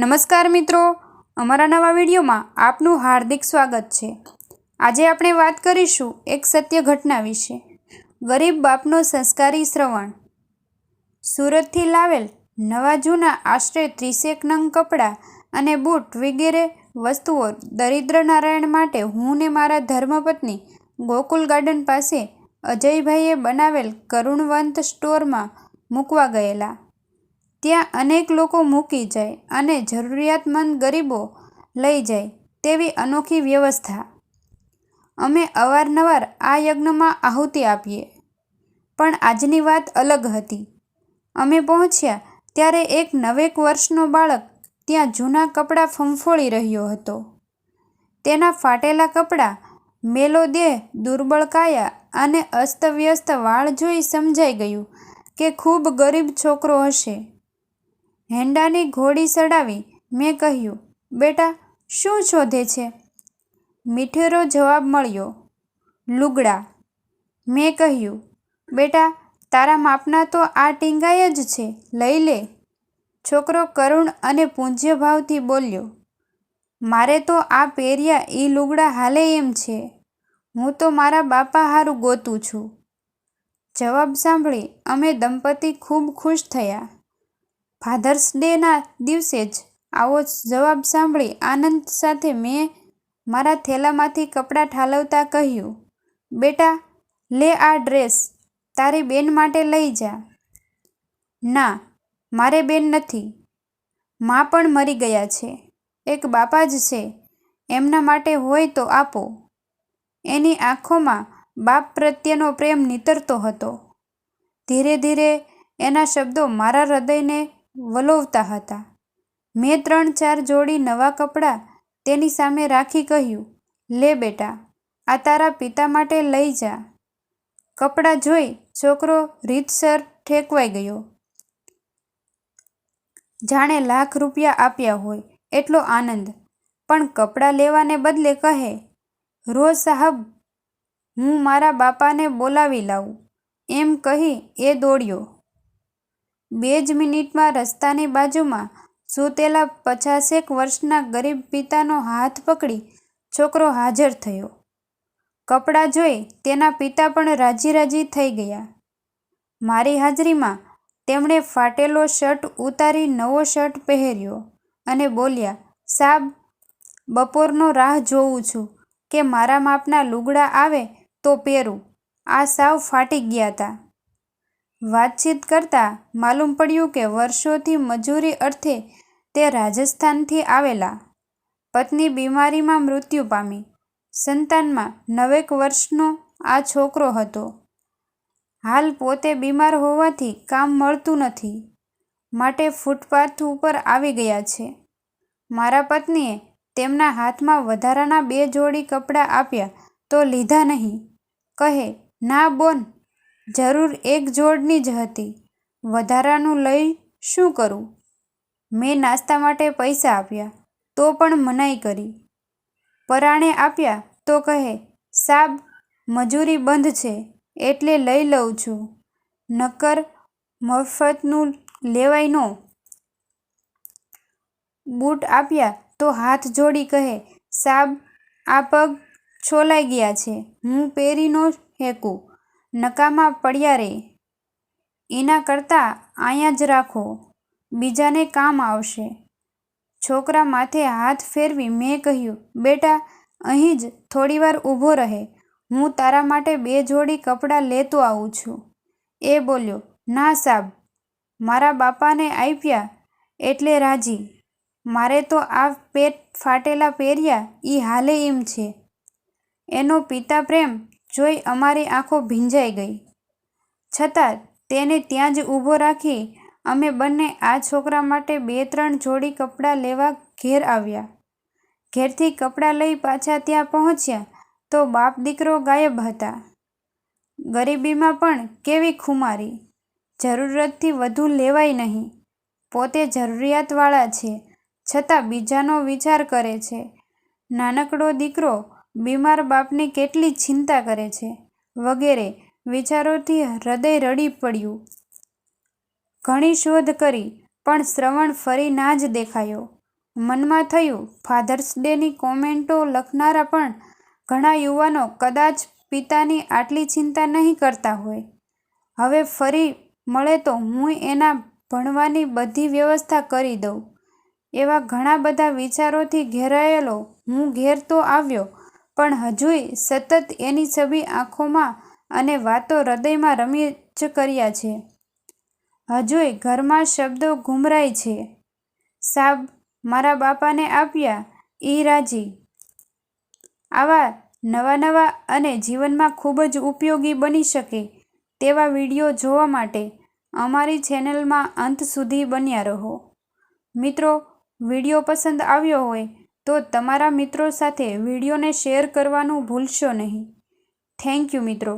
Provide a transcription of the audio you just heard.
નમસ્કાર મિત્રો. અમારા નવા વિડીયોમાં આપનું હાર્દિક સ્વાગત છે. આજે આપણે વાત કરીશું એક સત્ય ઘટના વિશે. ગરીબ બાપનો સંસ્કારી શ્રવણ. સુરતથી લાવેલ નવા જૂના આશરે ત્રીસેક નંગ કપડાં અને બૂટ વગેરે વસ્તુઓ દરિદ્ર નારાયણ માટે હું ને મારા ધર્મપત્ની ગોકુલ ગાર્ડન પાસે અજયભાઈએ બનાવેલ કરુણવંત સ્ટોરમાં મૂકવા ગયેલા. ત્યાં અનેક લોકો મૂકી જાય અને જરૂરિયાતમંદ ગરીબો લઈ જાય તેવી અનોખી વ્યવસ્થા. અમે અવારનવાર આ યજ્ઞમાં આહુતિ આપીએ. પણ આજની વાત અલગ હતી. અમે પહોંચ્યા ત્યારે એક નવેક વર્ષનો બાળક ત્યાં જૂના કપડાં ફંફોળી રહ્યો હતો. તેના ફાટેલા કપડાં મેલો દેહ, દુર્બળ કાયા અને અસ્તવ્યસ્ત વાળ જોઈ સમજાઈ ગયું કે ખૂબ ગરીબ છોકરો હશે. હેંડાની ઘોડી સડાવી મેં કહ્યું, બેટા, શું શોધે છે? મીઠેરો જવાબ મળ્યો, લુગડા. મેં કહ્યું, બેટા, તારા માપના તો આ ટીંગાઈ જ છે, લઈ લે. છોકરો કરુણ અને પૂજ્ય ભાવથી બોલ્યો, મારે તો આ પહેર્યા એ લુગડા હાલે એમ છે. હું તો મારા બાપા હારું ગોતું છું. જવાબ સાંભળી અમે દંપતી ખૂબ ખુશ થયા. ફાધર્સ ડેના દિવસે જ આવો જવાબ સાંભળી આનંદ સાથે મેં મારા થેલામાંથી કપડાં ઠાલવતા કહ્યું, બેટા, લે આ ડ્રેસ, તારી બેન માટે લઈ જા. ના, મારે બેન નથી. મા પણ મરી ગયા છે. એક બાપા જ છે. એમના માટે હોય તો આપો. એની આંખોમાં બાપ પ્રત્યેનો પ્રેમ નીતરતો હતો. ધીરે ધીરે એના શબ્દો મારા હૃદયને વલોવતા હતા. મેં ત્રણ ચાર જોડી નવા કપડાં તેની સામે રાખી કહ્યું, લે બેટા, આ તારા પિતા માટે લઈ જા. કપડાં જોઈ છોકરો રીતસર ઠેકવાઈ ગયો. જાણે લાખ રૂપિયા આપ્યા હોય એટલો આનંદ, પણ કપડાં લેવાને બદલે કહે, રોજ સાહબ, હું મારા બાપાને બોલાવી લાવું. એમ કહી એ દોડ્યો. બે જ મિનિટમાં રસ્તાની બાજુમાં સૂતેલા પચાસેક વર્ષના ગરીબ પિતાનો હાથ પકડી છોકરો હાજર થયો. કપડાં જોઈ તેના પિતા પણ રાજી રાજી થઈ ગયા. મારી હાજરીમાં તેમણે ફાટેલો શર્ટ ઉતારી નવો શર્ટ પહેર્યો અને બોલ્યા, સાબ, બપોરનો રાહ જોઉં છું. કે મારા માપના લુગડા આવે તો પહેરું. આ સાવ ફાટી ગયા હતા. વાતચીત કરતાં માલુમ પડ્યું કે વર્ષોથી મજૂરી અર્થે તે રાજસ્થાનથી આવેલા. પત્ની બીમારીમાં મૃત્યુ પામી. સંતાનમાં નવેક વર્ષનો આ છોકરો હતો. હાલ પોતે બીમાર હોવાથી કામ મળતું નથી. માટે ફૂટપાથ ઉપર આવી ગયા છે. મારા પત્નીએ તેમના હાથમાં વધારાના બે જોડી કપડાં આપ્યા તો લીધા નહીં. કહે, ના બોન જરૂર એક જોડની જ હતી. વધારાનું લઈ શું કરું? મેં નાસ્તા માટે પૈસા આપ્યા, તો પણ મનાઈ કરી. પરાણે આપ્યા, તો કહે, સાબ, મજૂરી બંધ છે, એટલે લઈ લઉં છું. નક્કર મફતનું લેવાય નો. બૂટ આપ્યા, તો હાથ જોડી કહે, સાબ, આ પગ છોલાઈ ગયા છે, હું પહેરી નો હેકું નકામાં પડ્યા રે. એના કરતાં અહીંયા જ રાખો, બીજાને કામ આવશે. છોકરા માથે હાથ ફેરવી મેં કહ્યું, બેટા, અહીં જ થોડીવાર ઊભો રહે. હું તારા માટે બે જોડી કપડાં લેતો આવું છું. એ બોલ્યો, ના સાબ, મારા બાપાને આપ્યા એટલે રાજી. મારે તો આ પેટ ફાટેલા પહેર્યા એ હાલે એમ છે. એનો પિતા પ્રેમ જોઈ અમારી આંખો ભીંજાઈ ગઈ. છતાં તેને ત્યાં જ ઊભો રાખી અમે બંને આ છોકરા માટે બે ત્રણ જોડી કપડાં લેવા ઘેર આવ્યા. ઘેરથી કપડાં લઈ પાછા ત્યાં પહોંચ્યા તો બાપ દીકરો ગાયબ હતા. ગરીબીમાં પણ કેવી ખુમારી. જરૂરતથી વધુ લેવાય નહીં. પોતે જરૂરિયાતવાળા છે. છતાં બીજાનો વિચાર કરે છે. નાનકડો દીકરો બીમાર બાપની કેટલી ચિંતા કરે છે? વગેરે વિચારોથી હૃદય રડી પડ્યું. ઘણી શોધ કરી, પણ શ્રવણ ફરી ના જ દેખાયો. મનમાં થયું, ફાધર્સ ડેની કોમેન્ટો લખનારા પણ ઘણા યુવાનો કદાચ પિતાની આટલી ચિંતા નહીં કરતા હોય. હવે ફરી મળે તો હું એના ભણવાની બધી વ્યવસ્થા કરી દઉં. એવા ઘણા બધા વિચારોથી ઘેરાયેલો હું ઘેર તો આવ્યો પણ હજુય સતત એની છબી આંખોમાં અને વાતો હૃદયમાં રમી જ કર્યા છે. હજુય ઘરમાં શબ્દો ગુમરાય છે. સાબ, મારા બાપાને આપ્યા, ઈ રાજી. આવા નવા નવા અને જીવનમાં ખૂબ જ ઉપયોગી બની શકે તેવા વીડિયો જોવા માટે અમારી ચેનલમાં અંત સુધી બન્યા રહો. મિત્રો, વીડિયો પસંદ આવ્યો હોય તો તમારા મિત્રો સાથે વિડીયોને શેર કરવાનું ભૂલશો નહીં. થેન્ક યુ મિત્રો.